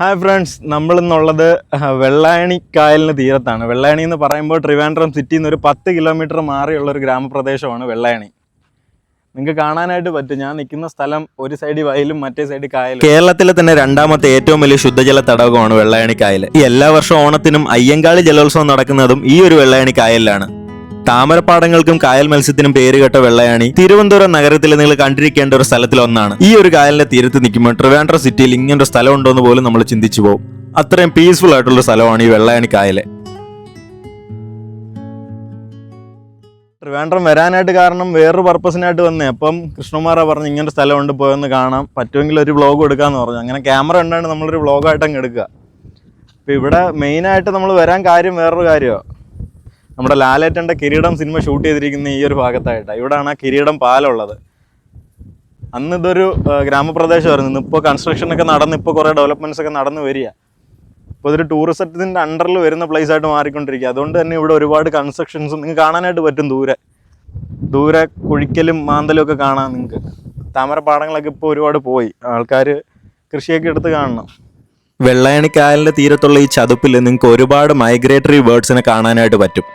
Hi friends നമ്മളിന്നുള്ളത് വെള്ളായണി കായലിന് തീരത്താണ്. വെള്ളായണി എന്ന് പറയുമ്പോൾ ട്രിവാൻഡ്രം സിറ്റിയിൽ നിന്ന് ഒരു പത്ത് കിലോമീറ്റർ മാറിയുള്ള ഒരു ഗ്രാമപ്രദേശമാണ് വെള്ളായണി. നിങ്ങൾക്ക് കാണാനായിട്ട് പറ്റും. ഞാൻ നിൽക്കുന്ന സ്ഥലം ഒരു സൈഡ് വയലും മറ്റേ സൈഡ് കായലും. കേരളത്തിലെ തന്നെ രണ്ടാമത്തെ ഏറ്റവും വലിയ ശുദ്ധജല തടാകമാണ് വെള്ളായണി കായൽ. എല്ലാ വർഷവും ഓണത്തിനും അയ്യങ്കാളി ജലോത്സവം നടക്കുന്നതും ഈ ഒരു വെള്ളായണി കായലിലാണ്. താമരപ്പാടങ്ങൾക്കും കായൽ മത്സ്യത്തിനും പേരുകെട്ട വെള്ളയാണി തിരുവനന്തപുരം നഗരത്തിൽ നിങ്ങൾ കണ്ടിരിക്കേണ്ട ഒരു സ്ഥലത്തിൽ ഒന്നാണ് ഈ ഒരു കായലിന്റെ തീരത്ത് നിൽക്കുമ്പോൾ ട്രിവാൻഡ്ര സിറ്റിയിൽ ഇങ്ങനൊരു സ്ഥലം ഉണ്ടോ എന്ന് പോലും നമ്മൾ ചിന്തിച്ചു പോകും. അത്രയും പീസ്ഫുൾ ആയിട്ടുള്ള സ്ഥലമാണ് ഈ വെള്ളയാണി കായൽ ട്രിവാൻഡ്രം വരാനായിട്ട് കാരണം വേറൊരു പർപ്പസിനായിട്ട് വന്നേ. അപ്പം കൃഷ്ണകുമാറ പറഞ്ഞു ഇങ്ങനെ സ്ഥലമുണ്ട് പോയൊന്ന് കാണാം. പറ്റുമെങ്കിൽ ഒരു വ്ളോഗ് എടുക്കാമെന്ന് പറഞ്ഞു. അങ്ങനെ ക്യാമറ ഉണ്ടാണ്ട് നമ്മളൊരു വ്ളോഗായിട്ട് അങ്ങ് എടുക്കുക. അപ്പം ഇവിടെ മെയിനായിട്ട് നമ്മൾ വരാൻ കാര്യം വേറൊരു കാര്യമാണ്. നമ്മുടെ ലാലേട്ടന്റെ കിരീടം സിനിമ ഷൂട്ട് ചെയ്തിരിക്കുന്ന ഈ ഒരു ഭാഗത്തായിട്ടാണ് ഇവിടെയാണ് ആ കിരീടം പാലമുള്ളത് അന്ന് ഇതൊരു ഗ്രാമപ്രദേശമായിരുന്നു. ഇന്നിപ്പോൾ കൺസ്ട്രക്ഷനൊക്കെ നടന്ന് ഇപ്പോൾ കുറേ ഡെവലപ്മെന്റ്സ് ഒക്കെ നടന്ന് വരിക. ഇപ്പോൾ ഇതൊരു ടൂറിസത്തിന്റെ അണ്ടറിൽ വരുന്ന പ്ലേസ് ആയിട്ട് മാറിക്കൊണ്ടിരിക്കുക. അതുകൊണ്ട് തന്നെ ഇവിടെ ഒരുപാട് കൺസ്ട്രക്ഷൻസും നിങ്ങൾക്ക് കാണാനായിട്ട് പറ്റും ദൂരെ. ദൂരെ കുഴിക്കലും മാന്തലും ഒക്കെ കാണാം നിങ്ങൾക്ക്. താമരപ്പാടങ്ങളൊക്കെ ഇപ്പോൾ ഒരുപാട് പോയി. ആൾക്കാർ കൃഷിയൊക്കെ എടുത്ത് കാണണം. വെള്ളയണി കായലിന്റെ തീരത്തുള്ള ഈ ചതുപ്പിൽ നിങ്ങൾക്ക് ഒരുപാട് മൈഗ്രേറ്ററി ബേർഡ്സിനെ കാണാനായിട്ട് പറ്റും.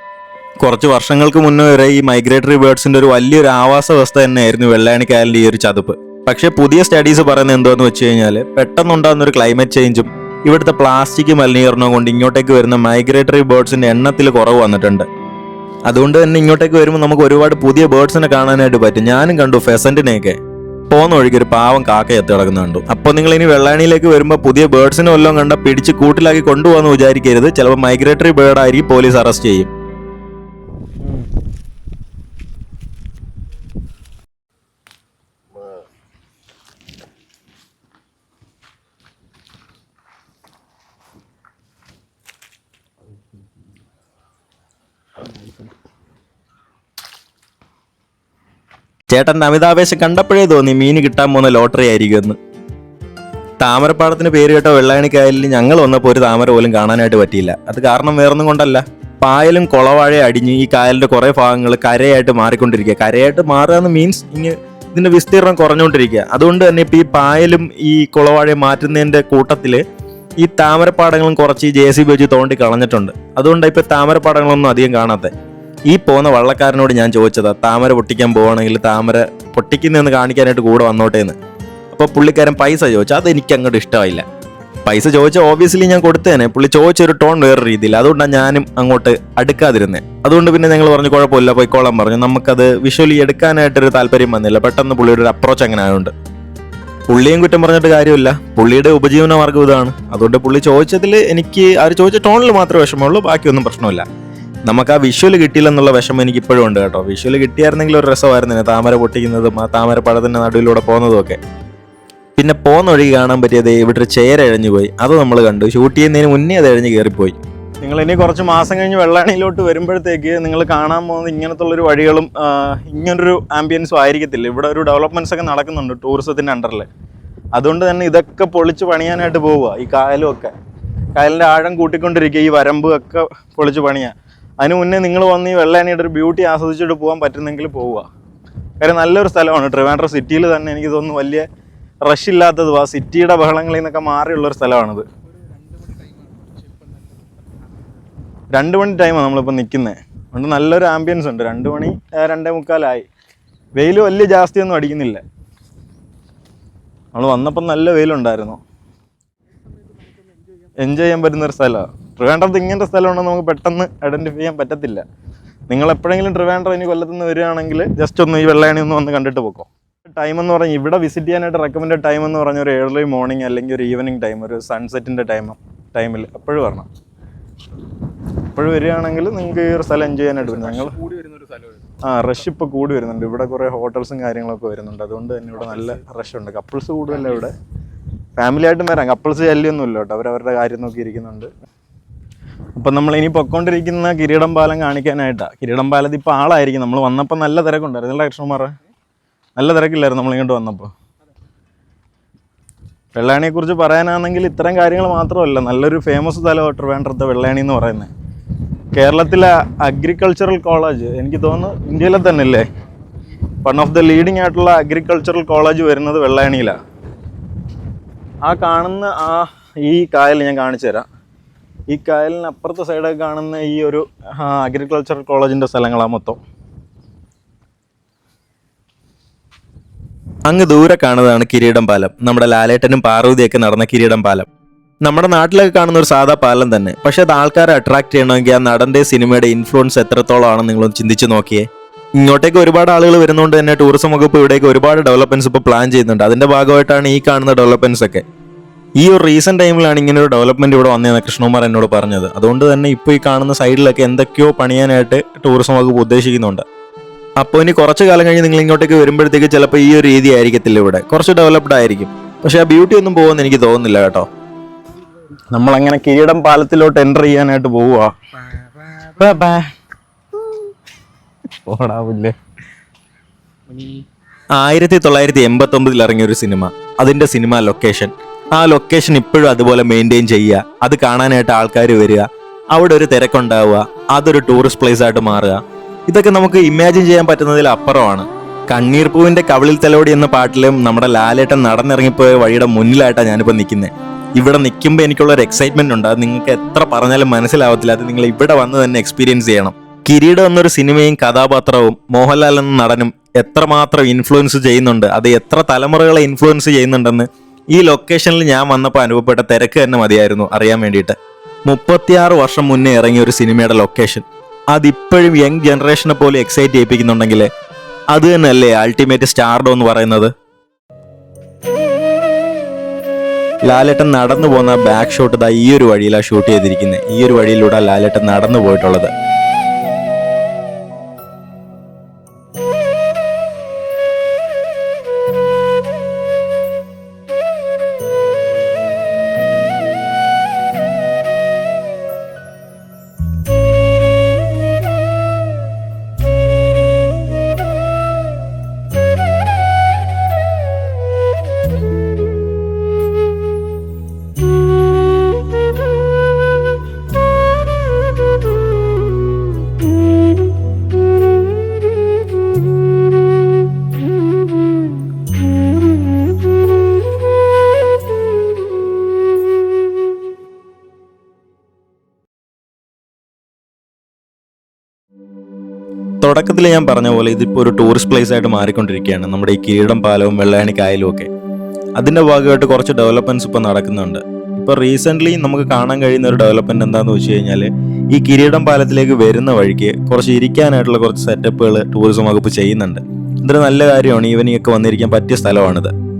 കുറച്ച് വർഷങ്ങൾക്ക് മുന്നേ വരെ ഈ മൈഗ്രേറ്ററി ബേർഡ്സിന്റെ ഒരു വലിയൊരു ആവാസ വ്യവസ്ഥ തന്നെയായിരുന്നു വെള്ളാണിക്കായലിന്റെ ഈ ഒരു ചതുപ്പ്. പക്ഷെ പുതിയ സ്റ്റഡീസ് പറയുന്നത് എന്തോന്ന് വെച്ച് കഴിഞ്ഞാൽ പെട്ടെന്നുണ്ടാകുന്ന ഒരു ക്ലൈമറ്റ് ചേഞ്ചും ഇവിടുത്തെ പ്ലാസ്റ്റിക് മലിനീകരണവും കൊണ്ട് ഇങ്ങോട്ടേക്ക് വരുന്ന മൈഗ്രേറ്ററി ബേർഡ്സിന്റെ എണ്ണത്തിൽ കുറവ് വന്നിട്ടുണ്ട്. അതുകൊണ്ട് തന്നെ ഇങ്ങോട്ടേക്ക് വരുമ്പോൾ നമുക്ക് ഒരുപാട് പുതിയ ബേർഡ്സിനെ കാണാനായിട്ട് പറ്റും. ഞാനും കണ്ടു ഫെസന്റിനെയൊക്കെ പോകുന്ന വഴിക്ക് ഒരു പാവം കാക്ക എത്തി കിടക്കുന്നുണ്ട് അപ്പോൾ നിങ്ങൾ ഇനി വെള്ളാണിയിലേക്ക് വരുമ്പോൾ പുതിയ ബേർഡ്സിനെ വല്ലതും കണ്ട പിടിച്ച് കൂട്ടിലാക്കി കൊണ്ടുപോകാന്ന് വിചാരിക്കരുത്. ചിലപ്പോൾ മൈഗ്രേറ്ററി ബേർഡായിരിക്കും പോലീസ് അറസ്റ്റ് ചെയ്യും. ചേട്ടന്റെ അമിതാവേശം കണ്ടപ്പോഴേ തോന്നി മീൻ കിട്ടാൻ പോകുന്ന ലോട്ടറി ആയിരിക്കുമെന്ന്. താമരപ്പാടത്തിന് പേര് കേട്ട വെള്ളായണിക്കായലിൽ ഞങ്ങൾ വന്നപ്പോൾ ഒരു താമര പോലും കാണാനായിട്ട് പറ്റിയില്ല. അത് കാരണം വേറൊന്നും കൊണ്ടല്ല. പായലും കുളവാഴയും അടിഞ്ഞ് ഈ കായലിന്റെ കുറേ ഭാഗങ്ങൾ കരയായിട്ട് മാറിക്കൊണ്ടിരിക്കുക. കരയായിട്ട് മാറുക എന്ന് മീൻസ് ഇങ്ങ് ഇതിന്റെ വിസ്തീർണം കുറഞ്ഞുകൊണ്ടിരിക്കുക. അതുകൊണ്ട് തന്നെ ഇപ്പൊ ഈ പായലും ഈ കുളവാഴയും മാറ്റുന്നതിന്റെ കൂട്ടത്തിൽ ഈ താമരപ്പാടങ്ങളും കുറച്ച് ജെ സി ബി വെച്ച് തോണ്ടി കളഞ്ഞിട്ടുണ്ട്. അതുകൊണ്ട് ഇപ്പൊ താമരപ്പാടങ്ങളൊന്നും അധികം കാണാത്ത. ഈ പോകുന്ന വള്ളക്കാരനോട് ഞാൻ ചോദിച്ചതാ താമര പൊട്ടിക്കാൻ പോവാണെങ്കിൽ താമര പൊട്ടിക്കുന്നതെന്ന് കാണിക്കാനായിട്ട് കൂടെ വന്നോട്ടെ എന്ന് അപ്പോൾ പുള്ളിക്കാരൻ പൈസ ചോദിച്ചു അത് എനിക്ക് അങ്ങോട്ട് ഇഷ്ടമായില്ല. പൈസ ചോദിച്ച ഓബിയസ്ലി ഞാൻ കൊടുത്തേനെ. പുള്ളി ചോദിച്ചൊരു ടോൺ വേറെ രീതിയിൽ അതുകൊണ്ടാണ് ഞാനും അങ്ങോട്ട് അടുക്കാതിരുന്നത് അതുകൊണ്ട് പിന്നെ ഞങ്ങൾ പറഞ്ഞു കുഴപ്പമില്ല പോയിക്കോളാൻ പറഞ്ഞു. നമുക്കത് വിഷ്വലി എടുക്കാനായിട്ടൊരു താല്പര്യം വന്നില്ല. പെട്ടെന്ന് പുള്ളിയുടെ ഒരു അപ്രോച്ച് അങ്ങനെ ആയതുകൊണ്ട് പുള്ളിയും കുറ്റം പറഞ്ഞിട്ട് കാര്യമില്ല. പുള്ളിയുടെ ഉപജീവന മാർഗം ഇതാണ്. അതുകൊണ്ട് പുള്ളി ചോദിച്ചതിൽ എനിക്ക് അവർ ചോദിച്ച ടോണിൽ മാത്രമേ വിഷമമുള്ളൂ ബാക്കിയൊന്നും പ്രശ്നമില്ല. നമുക്ക് ആ വിഷ്വൽ കിട്ടിയില്ലെന്നുള്ള വിഷമം എനിക്ക് ഇപ്പോഴും ഉണ്ട് കേട്ടോ. വിഷ്വൽ കിട്ടിയായിരുന്നെങ്കിൽ ഒരു രസമായിരുന്നു. താമര പൊട്ടിക്കുന്നതും ആ താമര പഴത്തിന്റെ നടുവിലൂടെ പോകുന്നതും ഒക്കെ പിന്നെ പോകുന്ന വഴി കാണാൻ പറ്റിയത് ഇവിടെ ഒരു ചേര എഴഞ്ഞു പോയി അത് നമ്മൾ കണ്ടു. ഷൂട്ട് ചെയ്യുന്നതിന് മുന്നേ അത് എഴഞ്ഞ് കയറിപ്പോയി. നിങ്ങൾ ഇനി കുറച്ച് മാസം കഴിഞ്ഞ് വെള്ളാണിയിലോട്ട് വരുമ്പോഴത്തേക്ക് നിങ്ങൾ കാണാൻ പോകുന്ന ഇങ്ങനത്തുള്ളൊരു വഴികളും ഇങ്ങനൊരു ആംബിയൻസും ആയിരിക്കത്തില്ല. ഇവിടെ ഒരു ഡെവലപ്മെന്റ്സ് ഒക്കെ നടക്കുന്നുണ്ട് ടൂറിസത്തിന്റെ അണ്ടറിൽ അതുകൊണ്ട് തന്നെ ഇതൊക്കെ പൊളിച്ച് പണിയാനായിട്ട് പോവുക ഈ കായലും ഒക്കെ കായലിന്റെ ആഴം കൂട്ടിക്കൊണ്ടിരിക്കുക ഈ വരമ്പ് ഒക്കെ പൊളിച്ച് പണിയാൻ അതിന് മുന്നേ നിങ്ങൾ വന്ന് ഈ വെള്ളാണിയുടെ ഒരു ബ്യൂട്ടി ആസ്വദിച്ചിട്ട് പോകാൻ പറ്റുന്നെങ്കിൽ പോവുക. കാര്യം നല്ലൊരു സ്ഥലമാണ്. ട്രിവാൻഡ്രം സിറ്റിയിൽ തന്നെ എനിക്ക് തോന്നുന്നു വലിയ റഷ് ഇല്ലാത്തതും ആ സിറ്റിയുടെ ബഹളങ്ങളിൽ നിന്നൊക്കെ മാറിയുള്ളൊരു സ്ഥലമാണിത്. രണ്ട് മണി ടൈമാണ് നമ്മളിപ്പോൾ നിൽക്കുന്നത് അതുകൊണ്ട് നല്ലൊരു ആംബിയൻസ് ഉണ്ട്. രണ്ട് മണി രണ്ടേ മുക്കാലായി. വെയിൽ വലിയ ജാസ്തിയൊന്നും അടിക്കുന്നില്ല. നമ്മൾ വന്നപ്പോൾ നല്ല വെയിലുണ്ടായിരുന്നു. എൻജോയ് ചെയ്യാൻ പറ്റുന്ന ഒരു സ്ഥലമാണ് ട്രിവാൻഡ്രത്ത് ഇങ്ങനത്തെ സ്ഥലമുണ്ടെന്ന് നമുക്ക് പെട്ടെന്ന് ഐഡന്റിഫൈ ചെയ്യാൻ പറ്റത്തില്ല. നിങ്ങൾ എപ്പോഴെങ്കിലും ട്രിവാൻഡ്രം ഇനി കൊല്ലത്ത് നിന്ന് വരികയാണെങ്കിൽ ജസ്റ്റ് ഒന്ന് ഈ വെള്ളയണി ഒന്ന് വന്ന് കണ്ടിട്ട് പോക്കോ. ടൈം എന്ന് പറഞ്ഞാൽ ഇവിടെ വിസിറ്റ് ചെയ്യാനായിട്ട് റെക്കമെൻഡ് ടൈം എന്ന് പറഞ്ഞാൽ ഒരു ഏർലി മോർണിംഗ് അല്ലെങ്കിൽ ഒരു ഈവനിങ് ടൈം ഒരു സൺസെറ്റിന്റെ ടൈം ടൈമിൽ അപ്പോഴും വരണം. അപ്പോഴും വരികയാണെങ്കിൽ നിങ്ങൾക്ക് ഈ ഒരു സ്ഥലം എൻജോയ് ചെയ്യാനായിട്ട് പറ്റും. ഞങ്ങൾ കൂടി വരുന്ന ഒരു സ്ഥലമായിരുന്നു ആ റഷ് ഇപ്പോൾ കൂടി വരുന്നുണ്ട്. ഇവിടെ കുറേ ഹോട്ടൽസും കാര്യങ്ങളൊക്കെ വരുന്നുണ്ട്. അതുകൊണ്ട് തന്നെ ഇവിടെ നല്ല റഷ് ഉണ്ട്. കപ്പിൾസ് കൂടുതലല്ല ഇവിടെ? ഫാമിലി ആയിട്ടും വരാം. കപ്പിൾസ് ശല്യമൊന്നും ഇല്ല കേട്ടോ. അവരവരുടെ കാര്യം നോക്കി ഇരിക്കുന്നുണ്ട്. അപ്പം നമ്മൾ ഇനി പൊക്കോണ്ടിരിക്കുന്ന കിരീടം പാലം കാണിക്കാനായിട്ടാണ് കിരീടം പാലത്ത് ഇപ്പോൾ ആളായിരിക്കും. നമ്മൾ വന്നപ്പോൾ നല്ല തിരക്കുണ്ടായിരുന്നു. അല്ലേ കൃഷ്ണകുമാർ നല്ല തിരക്കില്ലായിരുന്നു നമ്മളിങ്ങോട്ട് വന്നപ്പോൾ വെള്ളാണിയെക്കുറിച്ച് പറയാനാണെങ്കിൽ ഇത്തരം കാര്യങ്ങൾ മാത്രമല്ല നല്ലൊരു ഫേമസ് സ്ഥലമാണ് ട്രിവാൻഡ്രത്തെ വെള്ളാണി എന്ന് പറയുന്നത്. കേരളത്തിലെ അഗ്രികൾച്ചറൽ കോളേജ് എനിക്ക് തോന്നുന്നു ഇന്ത്യയിലെ തന്നെ അല്ലേ വൺ ഓഫ് ദ ലീഡിങ് ആയിട്ടുള്ള അഗ്രികൾച്ചറൽ കോളേജ് വരുന്നത് വെള്ളായണിയിലാണ് ആ കാണുന്ന ആ ഈ കായൽ ഞാൻ കാണിച്ചു തരാം. ഈ കായലിന് അപ്പുറത്തെ സൈഡൊക്കെ കാണുന്ന ഈ ഒരു അഗ്രികൾച്ചറൽ കോളേജിന്റെ സ്ഥലങ്ങളാണ് മൊത്തം. അങ്ങ് ദൂരെ കാണുന്നതാണ് കിരീടം പാലം. നമ്മുടെ ലാലേട്ടനും പാർവതിയൊക്കെ നടന്ന കിരീടം പാലം. നമ്മുടെ നാട്ടിലൊക്കെ കാണുന്ന ഒരു സാധാ പാലം തന്നെ. പക്ഷെ അത് ആൾക്കാരെ അട്രാക്ട് ചെയ്യണമെങ്കിൽ ആ നടന്റെ സിനിമയുടെ ഇൻഫ്ലുവൻസ് എത്രത്തോളം ആണെന്ന് നിങ്ങളൊന്ന് ചിന്തിച്ച് നോക്കിയേ. ഇങ്ങോട്ടേക്ക് ഒരുപാട് ആളുകൾ വരുന്നതുകൊണ്ട് തന്നെ ടൂറിസം വകുപ്പ് ഇവിടേക്ക് ഒരുപാട് ഡെവലപ്മെന്റ്സ് ഇപ്പോൾ പ്ലാൻ ചെയ്യുന്നുണ്ട്. അതിന്റെ ഭാഗമായിട്ടാണ് ഈ കാണുന്ന ഡെവലപ്മെന്റ്സ് ഒക്കെ. ഈ ഒരു റീസെന്റ് ടൈമിലാണ് ഇങ്ങനെ ഒരു ഡെവലപ്മെന്റ് ഇവിടെ വന്നതെന്ന് കൃഷ്ണകുമാർ എന്നോട് പറഞ്ഞത്. അതുകൊണ്ട് തന്നെ ഇപ്പോൾ ഈ കാണുന്ന സൈഡിലൊക്കെ എന്തൊക്കെയോ പണിയാനായിട്ട് ടൂറിസം വകുപ്പ് ഉദ്ദേശിക്കുന്നുണ്ട്. അപ്പോൾ ഇനി കുറച്ച് കാലം കഴിഞ്ഞ് നിങ്ങൾ ഇങ്ങോട്ടേക്ക് വരുമ്പോഴത്തേക്ക് ചിലപ്പോൾ ഈ ഒരു രീതി ആയിരിക്കത്തില്ല ഇവിടെ. കുറച്ച് ഡെവലപ്ഡ് ആയിരിക്കും. പക്ഷെ ആ ബ്യൂട്ടി ഒന്നും പോകുമെന്ന് എനിക്ക് തോന്നുന്നില്ല കേട്ടോ. നമ്മൾ അങ്ങനെ കിരീടം പാലത്തിലോട്ട് എന്റർ ചെയ്യാനായിട്ട് പോവുക ഓടാവില്ലേ ആയിരത്തി തൊള്ളായിരത്തി എൺപത്തി ഒമ്പതിൽ ഇറങ്ങിയ ഒരു സിനിമ. അതിന്റെ സിനിമ ലൊക്കേഷൻ ആ ലൊക്കേഷൻ ഇപ്പോഴും അതുപോലെ മെയിന്റെയിൻ ചെയ്യുക. അത് കാണാനായിട്ട് ആൾക്കാർ വരിക. അവിടെ ഒരു തിരക്കുണ്ടാവുക. അതൊരു ടൂറിസ്റ്റ് പ്ലേസ് ആയിട്ട് മാറുക. ഇതൊക്കെ നമുക്ക് ഇമാജിൻ ചെയ്യാൻ പറ്റുന്നതിൽ അപ്പുറമാണ്. കണ്ണീർ പൂവിന്റെ കവിളിൽ തലോടി എന്ന പാട്ടിലും നമ്മുടെ ലാലേട്ടൻ നടന്നിറങ്ങിപ്പോയ വഴിയുടെ മുന്നിലായിട്ടാണ് ഞാനിപ്പോൾ നിൽക്കുന്നത് ഇവിടെ നിൽക്കുമ്പോൾ എനിക്കുള്ള ഒരു എക്സൈറ്റ്മെന്റ് ഉണ്ട്. അത് നിങ്ങൾക്ക് എത്ര പറഞ്ഞാലും മനസ്സിലാവത്തില്ല. അത് നിങ്ങൾ ഇവിടെ വന്ന് തന്നെ എക്സ്പീരിയൻസ് ചെയ്യണം. കിരീടം എന്നൊരു സിനിമയും കഥാപാത്രവും മോഹൻലാൽ എന്ന നടനും എത്രമാത്രം ഇൻഫ്ലുവൻസ് ചെയ്യുന്നുണ്ട്. അത് എത്ര തലമുറകളെ ഇൻഫ്ലുവൻസ് ചെയ്യുന്നുണ്ടെന്ന് ഈ ലൊക്കേഷനിൽ ഞാൻ വന്നപ്പോൾ അനുഭവപ്പെട്ട തിരക്ക് തന്നെ മതിയായിരുന്നു അറിയാൻ വേണ്ടിയിട്ട്. മുപ്പത്തിയാറ് വർഷം മുന്നേ ഇറങ്ങിയ ഒരു സിനിമയുടെ ലൊക്കേഷൻ അതിപ്പോഴും യങ് ജനറേഷനെ പോലെ എക്സൈറ്റ് ചെയ്യിപ്പിക്കുന്നുണ്ടെങ്കിൽ അത് തന്നെയല്ലേ അൾട്ടിമേറ്റ് സ്റ്റാർഡോ എന്ന് പറയുന്നത്? ലാലേട്ടൻ നടന്നു പോകുന്ന ബാക്ക് ഷോട്ട് ഇതാ ഈ ഒരു വഴിയിലാണ് ഷൂട്ട് ചെയ്തിരിക്കുന്നത് ഈ ഒരു വഴിയിലൂടെ ലാലേട്ടൻ നടന്നു പോയിട്ടുള്ളത്. തുടക്കത്തിൽ ഞാൻ പറഞ്ഞ പോലെ ഇതിപ്പോൾ ഒരു ടൂറിസ്റ്റ് പ്ലേസ് ആയിട്ട് മാറിക്കൊണ്ടിരിക്കുകയാണ്. നമ്മുടെ ഈ കിരീടം പാലവും വെള്ളയാണി കായലും ഒക്കെ. അതിന്റെ ഭാഗമായിട്ട് കുറച്ച് ഡെവലപ്മെന്റ്സ് ഇപ്പോൾ നടക്കുന്നുണ്ട്. ഇപ്പോൾ റീസെന്റ്ലി നമുക്ക് കാണാൻ കഴിയുന്ന ഒരു ഡെവലപ്മെന്റ് എന്താണെന്ന് വെച്ച് കഴിഞ്ഞാൽ ഈ കിരീടം പാലത്തിലേക്ക് വരുന്ന വഴിക്ക് കുറച്ച് ഇരിക്കാനായിട്ടുള്ള കുറച്ച് സെറ്റപ്പുകൾ ടൂറിസം വകുപ്പ് ചെയ്യുന്നുണ്ട്. ഇതൊരു നല്ല കാര്യമാണ്. ഈവനിങ് വന്നിരിക്കാൻ പറ്റിയ സ്ഥലമാണിത്.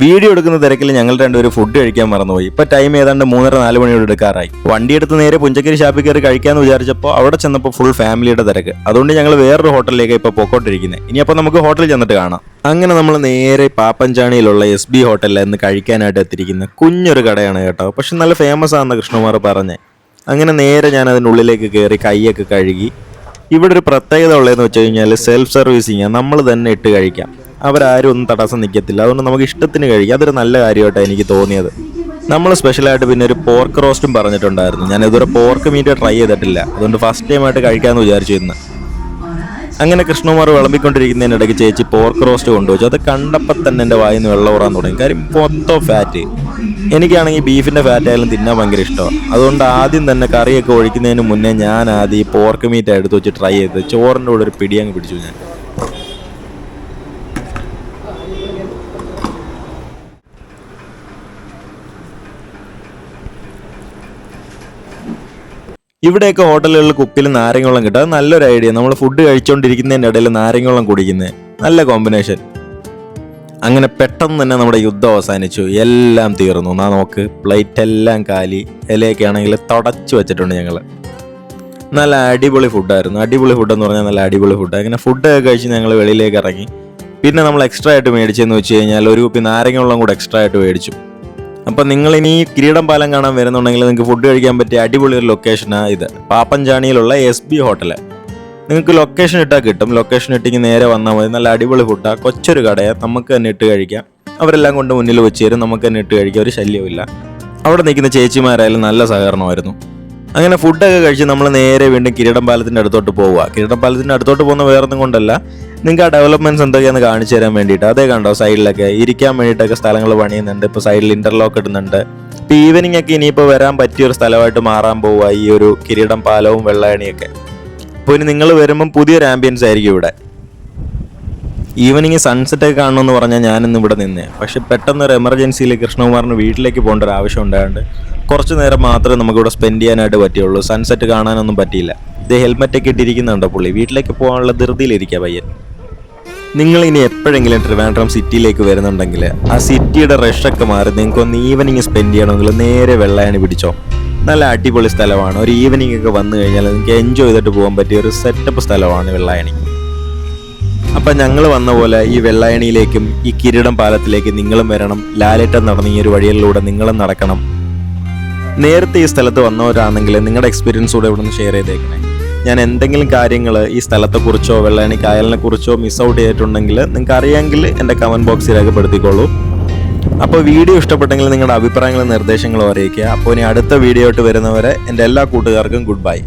വീഡിയോ എടുക്കുന്ന തിരക്കിൽ ഞങ്ങൾ രണ്ടുപേരും ഫുഡ് കഴിക്കാൻ മറന്നുപോയി. ഇപ്പൊ ടൈം ഏതാണ്ട് മൂന്നര നാല് മണിയോട് എടുക്കാറായി. വണ്ടി എടുത്ത് നേരെ പുഞ്ചക്കരി ഷാപ്പിൽ കയറി കഴിക്കാന്ന് വിചാരിച്ചപ്പോൾ അവിടെ ചെന്നപ്പോൾ ഫുൾ ഫാമിലിയുടെ തിരക്ക്. അതുകൊണ്ട് ഞങ്ങൾ വേറൊരു ഹോട്ടലിലേക്ക് ഇപ്പൊ പൊക്കോണ്ടിരിക്കുന്നത് ഇനി അപ്പോൾ നമുക്ക് ഹോട്ടലിൽ ചെന്നിട്ട് കാണാം. അങ്ങനെ നമ്മൾ നേരെ പാപ്പഞ്ചാണിയിലുള്ള എസ് ബി ഹോട്ടലിൽ നിന്ന് കഴിക്കാനായിട്ട് എത്തിയിരിക്കുന്ന കുഞ്ഞൊരു കടയാണ് കേട്ടോ. പക്ഷെ നല്ല ഫേമസ് ആണെന്ന് കൃഷ്ണകുമാർ പറഞ്ഞേ. അങ്ങനെ നേരെ ഞാൻ അതിനുള്ളിലേക്ക് കയറി കൈയൊക്കെ കഴുകി. ഇവിടെ ഒരു പ്രത്യേകത ഉള്ളതെന്ന് വെച്ച് കഴിഞ്ഞാൽ സെൽഫ് സർവീസിങ് നമ്മൾ തന്നെ ഇട്ട് കഴിക്കാം. അവരാരും ഒന്നും തടസ്സം നിൽക്കത്തില്ല. അതുകൊണ്ട് നമുക്ക് ഇഷ്ടത്തിന് കഴിക്കാം. അതൊരു നല്ല കാര്യമായിട്ടാണ് എനിക്ക് തോന്നിയത്. നമ്മൾ സ്പെഷ്യലായിട്ട് പിന്നെ ഒരു പോർക്ക് റോസ്റ്റും പറഞ്ഞിട്ടുണ്ടായിരുന്നു. ഞാൻ ഇതുവരെ പോർക്ക് മീറ്റ് ട്രൈ ചെയ്തിട്ടില്ല. അതുകൊണ്ട് ഫസ്റ്റ് ടൈം ആയിട്ട് കഴിക്കാമെന്ന് വിചാരിച്ചു ഇന്ന്. അങ്ങനെ കൃഷ്ണകുമാർ വിളമ്പിക്കൊണ്ടിരിക്കുന്നതിനിടയ്ക്ക് ചേച്ചി പോർക്ക് റോസ്റ്റ് കൊണ്ടുവച്ചു. അത് കണ്ടപ്പോൾ തന്നെ എന്റെ വായിൽ വെള്ളം ഊറാൻ തുടങ്ങി. കാര്യം മൊത്തം ഫാറ്റ് എനിക്കാണെങ്കിൽ ബീഫിന്റെ ഫാറ്റ് ആയാലും തിന്നാൻ ഭയങ്കര ഇഷ്ടമാണ്. അതുകൊണ്ട് ആദ്യം തന്നെ കറിയൊക്കെ ഒഴിക്കുന്നതിന് മുന്നേ ഞാൻ ആദ്യം ഈ പോർക്ക് മീറ്റ് എടുത്ത് വെച്ച് ട്രൈ ചെയ്ത്. ചോറിന്റെ കൂടെ ഒരു പിടിയങ്ങ് പിടിച്ചു ഞാൻ. ഇവിടെയൊക്കെ ഹോട്ടലുകളിൽ കുപ്പിയിൽ നാരങ്ങവെള്ളം കിട്ടും. അത് നല്ലൊരു ഐഡിയ നമ്മൾ ഫുഡ് കഴിച്ചുകൊണ്ടിരിക്കുന്നതിന്റെ ഇടയിൽ നാരങ്ങവെള്ളം കുടിക്കുന്നത് നല്ല കോമ്പിനേഷൻ അങ്ങനെ പെട്ടെന്ന് തന്നെ നമ്മുടെ യുദ്ധം അവസാനിച്ചു. എല്ലാം തീർന്നു. എന്നാൽ നോക്ക് പ്ലേറ്റ് എല്ലാം കാലി ഇലയൊക്കെ ആണെങ്കിൽ തുടച്ചു വെച്ചിട്ടുണ്ട് ഞങ്ങൾ നല്ല അടിപൊളി ഫുഡായിരുന്നു അടിപൊളി ഫുഡ് എന്ന് പറഞ്ഞാൽ നല്ല അടിപൊളി ഫുഡ് അങ്ങനെ ഫുഡ് ഒക്കെ കഴിച്ച് ഞങ്ങൾ വെളിയിലേക്ക് ഇറങ്ങി. പിന്നെ നമ്മൾ എക്സ്ട്രാ ആയിട്ട് മേടിച്ചെന്ന് വെച്ച് കഴിഞ്ഞാൽ ഒരു കുപ്പി നാരങ്ങ വെള്ളം കൂടെ എക്സ്ട്രാ ആയിട്ട് മേടിച്ചു. അപ്പം നിങ്ങൾ ഇനി കിരീടം പാലം കാണാൻ വരുന്നുണ്ടെങ്കിൽ നിങ്ങൾക്ക് ഫുഡ് കഴിക്കാൻ പറ്റിയ അടിപൊളി ഒരു ലൊക്കേഷനാണ് ഇത്. പാപ്പഞ്ചാണിയിലുള്ള എസ് ബി ഹോട്ടൽ നിങ്ങൾക്ക് ലൊക്കേഷൻ ഇട്ടാൽ കിട്ടും. ലൊക്കേഷൻ ഇട്ടിങ്ങി നേരെ വന്നാൽ മതി. നല്ല അടിപൊളി ഫുഡാണ് കൊച്ചൊരു കടയാണ് നമുക്ക് തന്നെ ഇട്ട് കഴിക്കാം. അവരെല്ലാം കൊണ്ട് മുന്നിൽ വെച്ച് തരും. നമുക്ക് തന്നെ ഇട്ട് കഴിക്കാം. ഒരു ശല്യമില്ല അവിടെ നിൽക്കുന്ന ചേച്ചിമാരായാലും നല്ല സഹകരണമായിരുന്നു. അങ്ങനെ ഫുഡൊക്കെ കഴിച്ച് നമ്മൾ നേരെ വീണ്ടും കിരീടം പാലത്തിന്റെ അടുത്തോട്ട് പോവുക. കിരീടം പാലത്തിന്റെ അടുത്തോട്ട് പോകുന്ന വേറൊന്നും കൊണ്ടല്ല. നിങ്ങൾക്ക് ആ ഡെവലപ്മെന്റ്സ് എന്തൊക്കെയാണെന്ന് കാണിച്ചു തരാൻ വേണ്ടിയിട്ട്. അതേ കണ്ടോ സൈഡിലൊക്കെ ഇരിക്കാൻ വേണ്ടിയിട്ടൊക്കെ സ്ഥലങ്ങൾ പണിയുന്നുണ്ട്. ഇപ്പോൾ സൈഡിൽ ഇന്റർലോക്ക് ഇടുന്നുണ്ട്. ഇപ്പോൾ ഈവനിങ് ഒക്കെ ഇനിയിപ്പോൾ വരാൻ പറ്റിയ ഒരു സ്ഥലമായിട്ട് മാറാൻ പോവുക ഈ ഒരു കിരീടം പാലവും വെള്ളായണിയൊക്കെ. അപ്പോൾ ഇനി നിങ്ങൾ വരുമ്പം പുതിയൊരു ആംബിയൻസ് ആയിരിക്കും ഇവിടെ. ഈവനിങ് സൺസെറ്റ് ഒക്കെ കാണണമെന്ന് പറഞ്ഞാൽ ഞാനിന്ന് ഇവിടെ നിന്നേ. പക്ഷെ പെട്ടെന്ന് ഒരു എമർജൻസിയിൽ കൃഷ്ണകുമാറിന് വീട്ടിലേക്ക് പോകേണ്ട ഒരു ആവശ്യം ഉണ്ടായതുകൊണ്ട് കുറച്ച് നേരം മാത്രമേ നമുക്ക് ഇവിടെ സ്പെൻഡ് ചെയ്യാനായിട്ട് പറ്റിയുള്ളൂ. സൺസെറ്റ് കാണാനൊന്നും പറ്റിയില്ല. ഇത് ഹെൽമെറ്റ് ഒക്കെ ഇട്ടിരിക്കുന്നുണ്ടോ പുള്ളി? വീട്ടിലേക്ക് പോകാനുള്ള ധൃതിയിലിരിക്കുക പയ്യൻ. നിങ്ങൾ ഇനി എപ്പോഴെങ്കിലും ട്രിവാൻഡ്രം സിറ്റിയിലേക്ക് വരുന്നുണ്ടെങ്കിൽ ആ സിറ്റിയുടെ റഷൊക്കെ മാറി നിങ്ങൾക്ക് ഒന്ന് ഈവനിങ് സ്പെൻഡ് ചെയ്യണമെങ്കിൽ നേരെ വെള്ളായണി പിടിച്ചോ. നല്ല അടിപൊളി സ്ഥലമാണ്. ഒരു ഈവനിങ് ഒക്കെ വന്നു കഴിഞ്ഞാൽ നിങ്ങൾക്ക് എൻജോയ് ചെയ്തിട്ട് പോകാൻ പറ്റിയ ഒരു സെറ്റപ്പ് സ്ഥലമാണ് വെള്ളായണി. അപ്പം ഞങ്ങൾ വന്ന പോലെ ഈ വെള്ളായണിയിലേക്കും ഈ കിരീടം പാലത്തിലേക്ക് നിങ്ങളും വരണം. ലാലേട്ടൻ നടന്ന ഈ ഒരു വഴിയിലൂടെ നിങ്ങളും നടക്കണം. നേരത്തെ ഈ സ്ഥലത്ത് വന്നവരാണെങ്കിൽ നിങ്ങളുടെ എക്സ്പീരിയൻസ് കൂടെ ഇവിടെ നിന്ന് ഷെയർ ചെയ്തേക്കണേ. ഞാൻ എന്തെങ്കിലും കാര്യങ്ങൾ ഈ സ്ഥലത്തെക്കുറിച്ചോ വെള്ളായണി കായലിനെ കുറിച്ചോ മിസ് ഔട്ട് ചെയ്തിട്ടുണ്ടെങ്കിൽ നിങ്ങൾക്ക് അറിയാമെങ്കിൽ എന്റെ കമന്റ് ബോക്സിൽ രേഖപ്പെടുത്തിക്കോളൂ. അപ്പോൾ വീഡിയോ ഇഷ്ടപ്പെട്ടെങ്കിൽ നിങ്ങളുടെ അഭിപ്രായങ്ങളും നിർദ്ദേശങ്ങളും അറിയിക്കുക. അപ്പോൾ ഇനി അടുത്ത വീഡിയോ ആയിട്ട് വരുന്നവരെ എന്റെ എല്ലാ കൂട്ടുകാർക്കും ഗുഡ് ബൈ